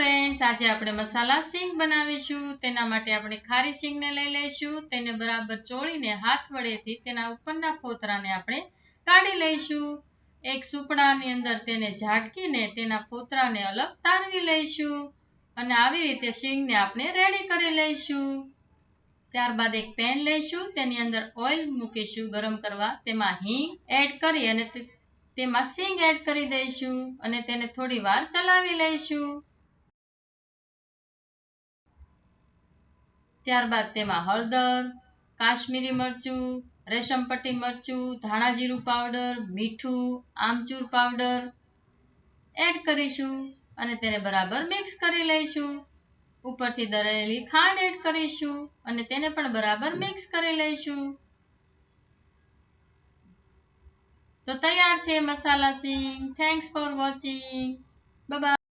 Friends આજે આપણે મસાલા સિંગ બનાવીશું. તેના માટે આપણે ખારી સિંગને લઈ લઈશું. તેને બરાબર ચોળીને હાથ વડેથી તેના ઉપરના ફોતરાને આપણે કાઢી લઈશું. એક સુપડાની અંદર તેને ઝાટકીને તેના ફોતરાને અલગ તારવી લઈશું અને આવી રીતે સિંગને આપણે રેડી કરી લઈશું. ત્યારબાદ એક પેન લઈશું. તેની અંદર ઓઇલ મૂકીશું ગરમ કરવા. તેમાં હિંગ એડ કરી અને તેમાં સિંગ એડ કરી દઈશું અને તેને થોડી વાર ચલાવી લઈશું. ત્યારબાદ તેમાં હળદર, કાશ્મીરી મરચું, રેશમપટ્ટી મરચું, ધાણા જીરું પાવડર, મીઠું, આમચૂર પાવડર એડ કરીશું અને તેને બરાબર મિક્સ કરી લઈશું. ઉપરથી દળેલી ખાંડ એડ કરીશું અને તેને પણ બરાબર મિક્સ કરી લઈશું. તો તૈયાર છે મસાલા સિંગ. Thanks for watching bye